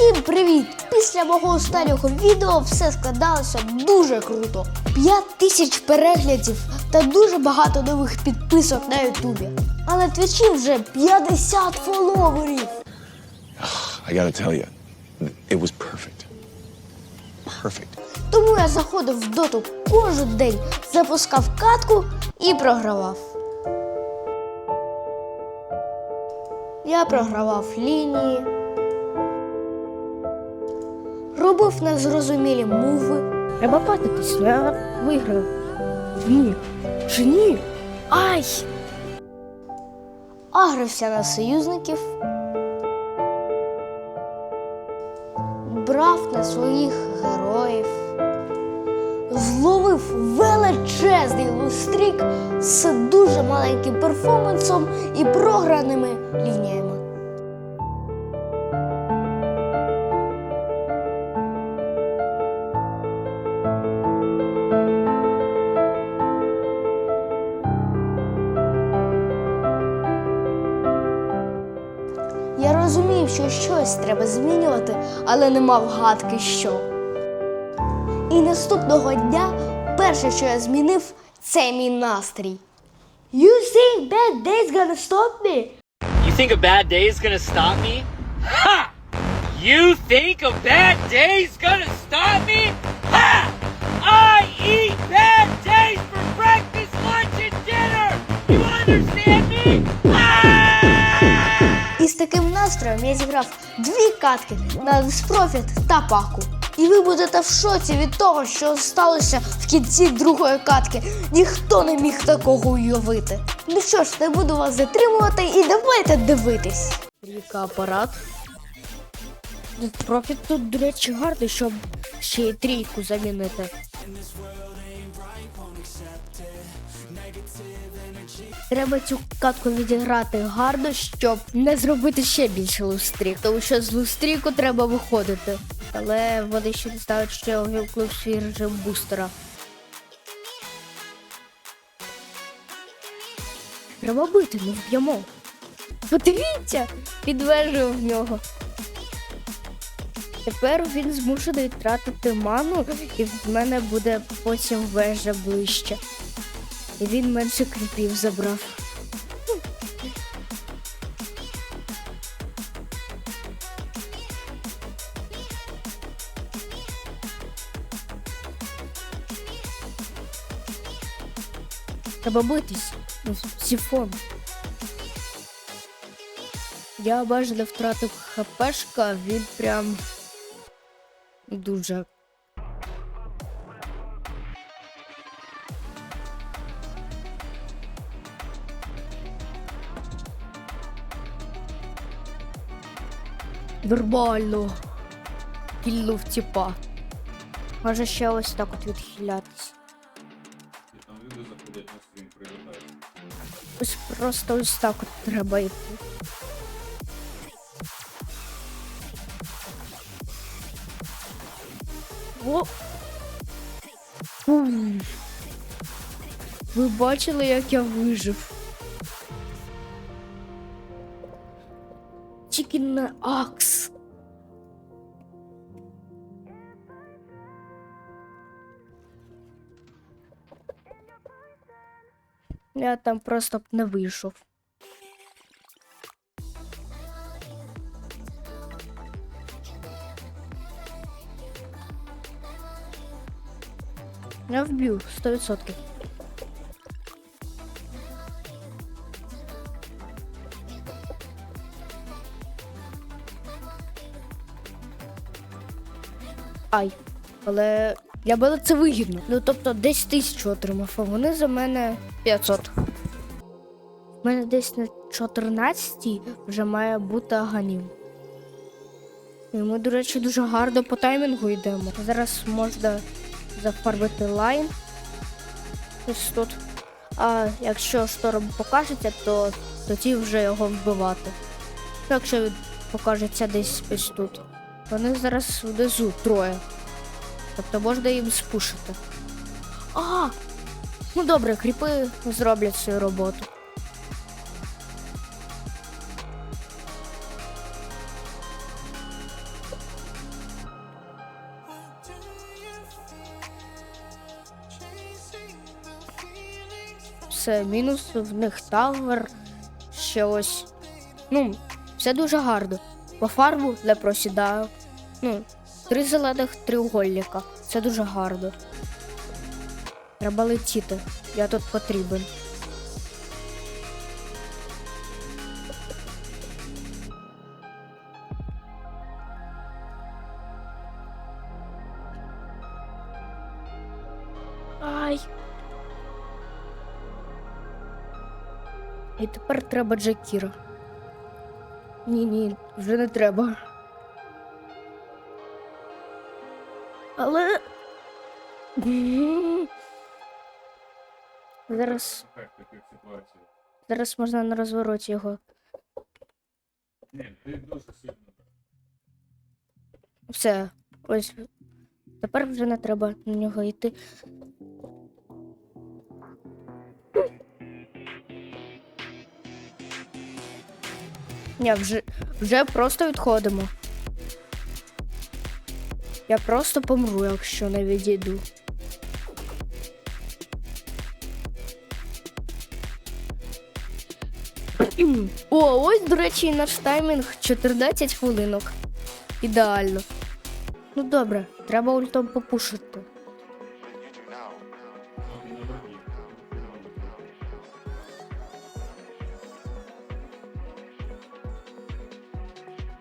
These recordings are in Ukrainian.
Всім привіт! Після мого останнього відео все складалося дуже круто. 5 тисяч переглядів та дуже багато нових підписок на Ютубі. Але на твічі вже 50 фоловерів. I gotta tell you, it was perfect. Perfect. Тому я заходив в доту кожен день, запускав катку і програвав. Я програвав лінії, робив незрозумілі мови. Треба патитись, я виграв. Ні. Чи ні? Ай! агрився на союзників, брав на своїх героїв, зловив величезний лустрік з дуже маленьким перформансом і програними лініями. Щось треба змінювати, але не мав гадки, що. І наступного дня перше, що я змінив, це мій настрій. You think bad days gonna stop me? You think a bad day is gonna stop me? Ha! You think a bad day's gonna stop me? Ha! I eat bad days for breakfast, lunch, and dinner! You understand me? Таким настроєм я зіграв дві катки на Disprofit та паку. І ви будете в шоці від того, що сталося в кінці другої катки. Ніхто не міг такого уявити. Ну що ж, не буду вас затримувати і давайте дивитись. Ріка апарат. Профіт тут, до речі, гарний, щоб ще й трійку замінити. Треба цю катку відіграти гарно, щоб не зробити ще більше лустрік, тому що з лустріку треба виходити. Але вони ще не знають, що я увімкнув свій режим бустера. Треба бити, не вб'ємо. Подивіться, підвежу в нього. Тепер він змушений тратити ману, і в мене буде потім вежа ближче. І він менше кріпів забрав. Треба битись. Ну, Сіфон. Я бажано втратив хпшка, він прям дуже. Нормально. Кільнув тіпа. Може ще ось так от відхилятись. Ось просто ось так от треба йти. О! Ум. Ви бачили, як я вижив? Я там просто б не вийшов. Я вб'ю 100%. Ай, але для мене це вигідно. Ну тобто десь тисячу отримав, а вони за мене 500. У мене десь на 14 вже має бути аганім. І ми, до речі, дуже гарно по таймінгу йдемо. Зараз можна зафарбити лайн. Ось тут. А якщо шторм покажеться, то тоді вже його вбивати. Якщо він покажеться десь ось тут. Вони зараз внизу троє. Тобто можна їм спушити. Ага! Ну добре, кріпи зроблять свою роботу. Все, мінус в них тавер, ще ось. Ну, все дуже гарно. По фарму не просідаю. Ну, три зелених треугольника. Це дуже гарно. Треба летіти. Я тут потрібен. Ай. І тепер треба Джакіра. Ні, ні, вже не треба. Але. Зараз. Зараз можна на розвороті його. Ні, ти дуже сильно. Все, ось. Тепер вже не треба на нього йти. Ні, вже, вже просто відходимо. Я просто помру, якщо не відійду. О, ось, до речі, наш таймінг 14 хвилинок. Ідеально. Ну добре, треба ультом попушити.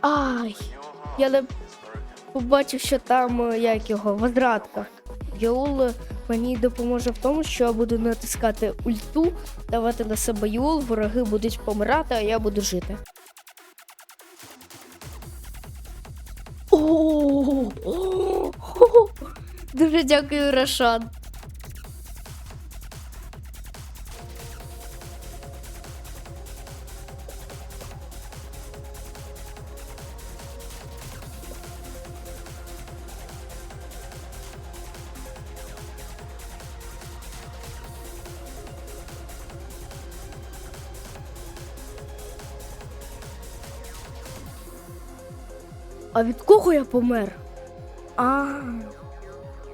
Ай! Я не побачив, що там е, як його возрадка. Юл мені допоможе в тому, що я буду натискати ульту, давати на себе юл, вороги будуть помирати, а я буду жити. Дуже дякую, Рашан. А я помер? А,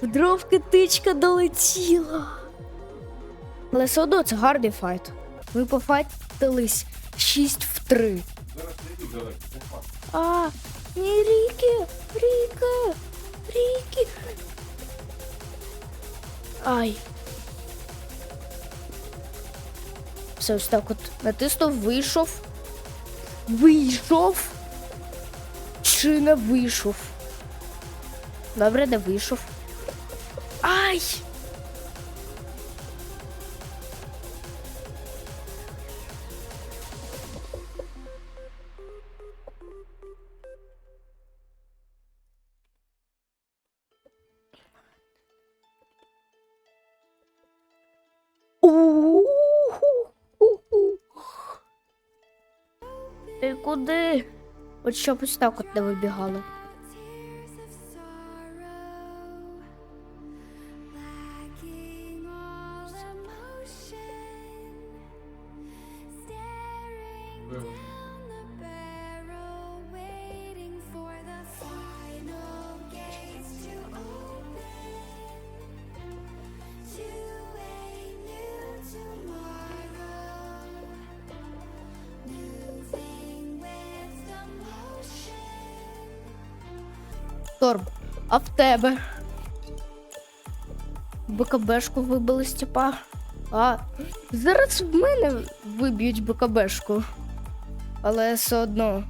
в дровки тичка долетіла. Але все одно це гарний файт. Ми пофайтились 6 в 3. А, ні, Ріки, Ріка, Ріки. Ай. Все ось так от натиснув, вийшов. Вийшов. Чи не вийшов? Добре, не вийшов. Ай! Ти куди? От щоб ось так от не вибігало. Торм, а в тебе? БКБшку вибили Степа. А зараз в мене виб'ють БКБшку. Але все одно.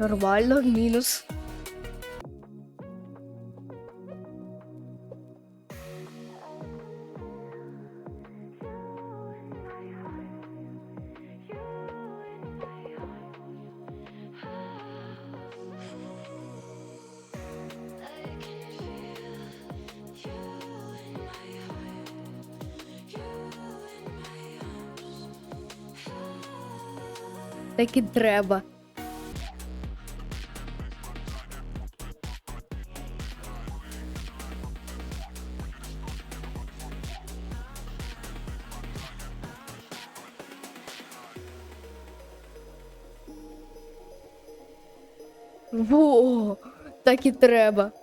Нормально, мінус. Так і треба. Во, так і треба.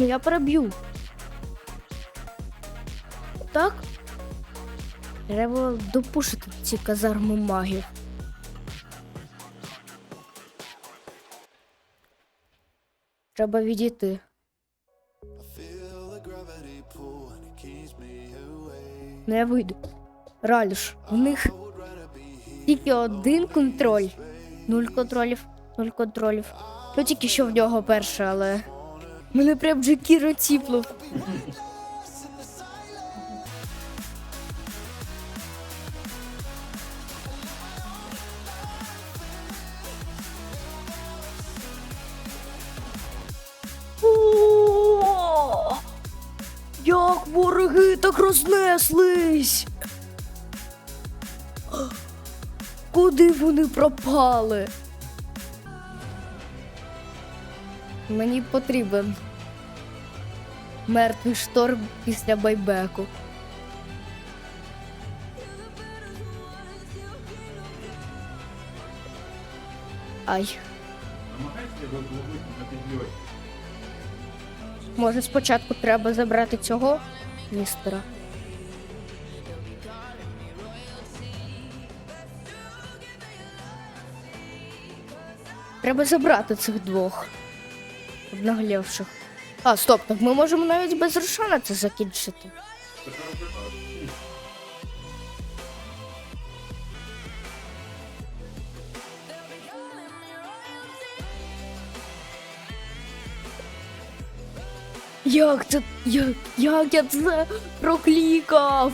Ну я переб'ю. Так? Треба допушити ці казарми магів. Треба відійти. Не Ну, вийду. Раліш, у них тільки один контроль. Нуль контролів, нуль контролів. Ну тільки що в нього перше, але. Мене прям Джекіро ціплив. Як вороги так рознеслись? Куди вони пропали? Мені потрібен мертвий шторм після байбеку. Ай. Може, спочатку треба забрати цього містера. Треба забрати цих двох обнаглівших. А, стоп, так ми можемо навіть без Рошана це закінчити. Як це. Як, як я це проклікав?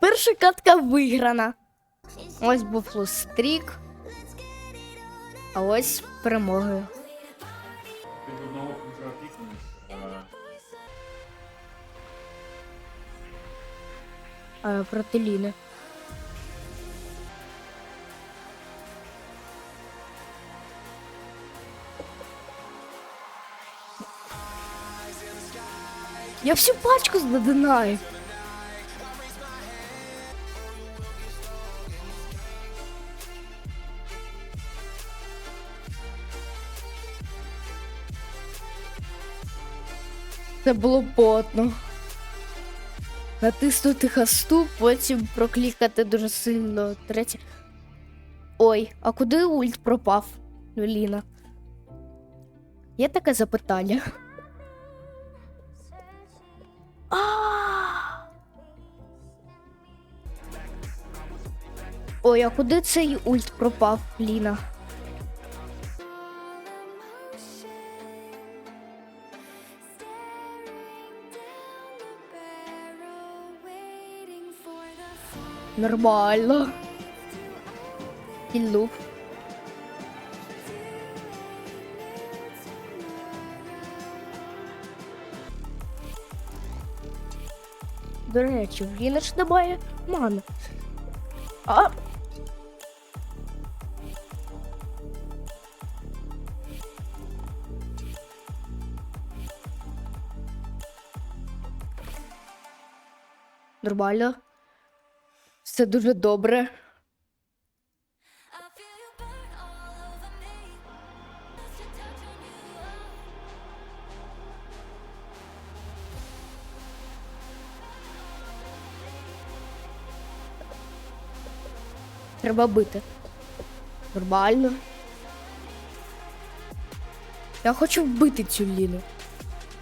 Перша катка виграна. Ось був стрік. А ось перемоги. А, проти. Я всю пачку задинаю. Це було потно. Натиснути хасту, потім проклікати дуже сильно. Третє. Ой, а куди ульт пропав? Ліна. Є таке запитання. Ой, а куди цей ульт пропав, Ліна? Нормально. Кіллуп. До речі, в Ліни ж немає мани. А. Нормально. Все дуже добре. Треба бити. Нормально. Я хочу вбити цю Ліну.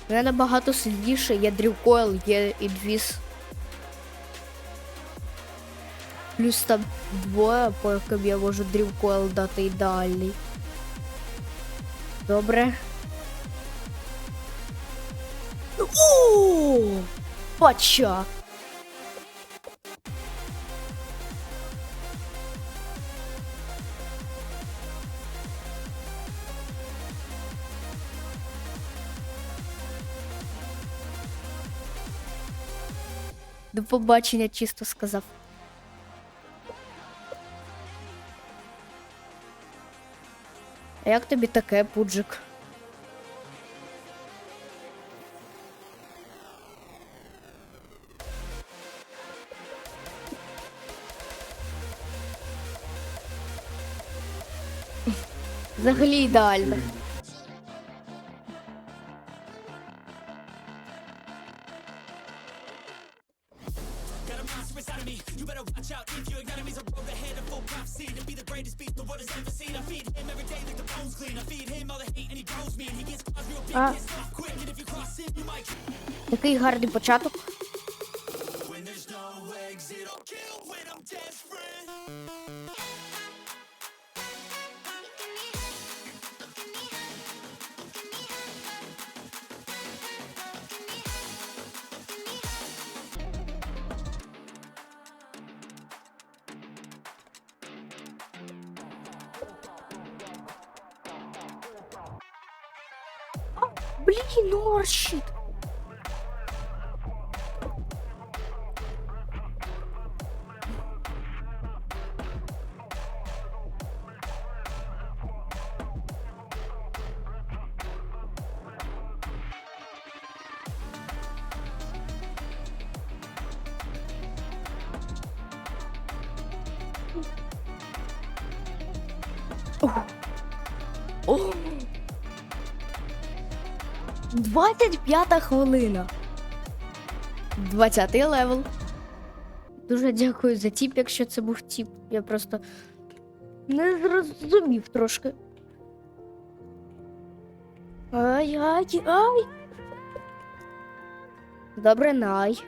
Вона набагато сильніше, є дрівкойл, є інвіз. Плюс там двоє, по яким я можу дрівкойл дати ідеальний. Добре. О! Пача! До побачення чисто сказав. А як тобі таке, пуджик? Взагалі ідеально. А... Який гарний початок. Норщит. О. 25 хвилина. 20 левел. Дуже дякую за тіп, якщо це був тіп. Я просто не зрозумів трошки. Ай, ай, ай. Добре, най.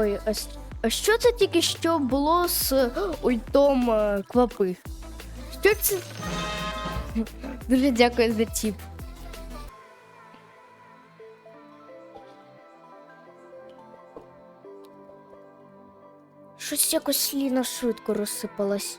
Ой, а, що це тільки що було з ультом квапи? Що це? Дуже дякую за тіп. Щось якось Ліна швидко розсипалась.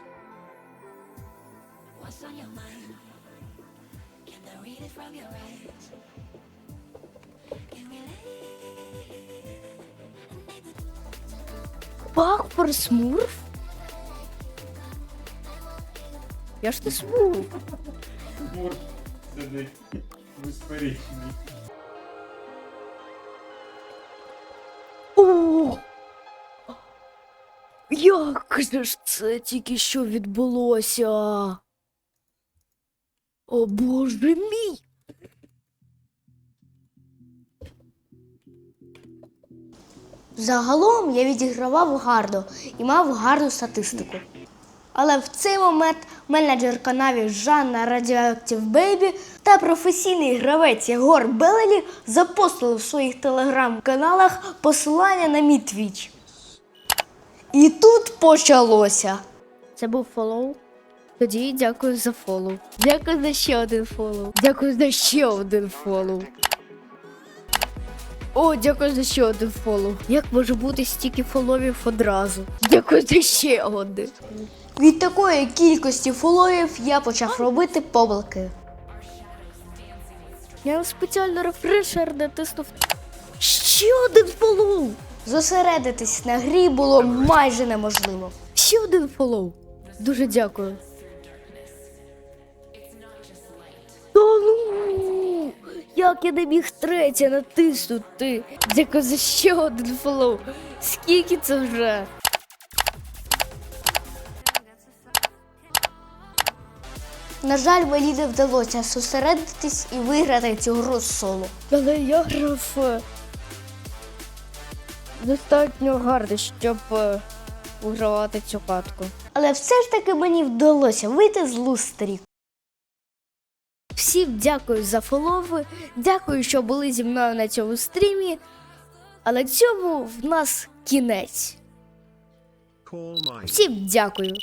Пахпор смурф? Я ж не смурф. Мур сидить безперечний. О! Як ж це тільки що відбулося? О боже мій! Загалом я відігравав гарно і мав гарну статистику. Але в цей момент менеджер канаві Жанна Radioactive Baby та професійний гравець Єгор Белелі запостили в своїх телеграм-каналах посилання на мій твіч. І тут почалося. Це був фоллоу. Тоді дякую за фоллоу. Дякую за ще один фоллоу. Дякую за ще один фоллоу. О, дякую за ще один фоллоу. Як може бути стільки фоловів одразу? Дякую за ще один. Від такої кількості фоловів я почав робити помилки. Я спеціально рефрешер натиснув. Ще один фоллоу! Зосередитись на грі було майже неможливо. Ще один фоллоу. Дуже дякую. Як я не міг третє натиснути? Дякую за ще один фоллоу. Скільки це вже? На жаль, мені не вдалося зосередитись і виграти цю гру соло. Але я грав е, достатньо гарно, щоб е, вигравати цю катку. Але все ж таки мені вдалося вийти з лустерів. Всім дякую за фолови, дякую, що були зі мною на цьому стрімі. А на цьому в нас кінець. Всім дякую.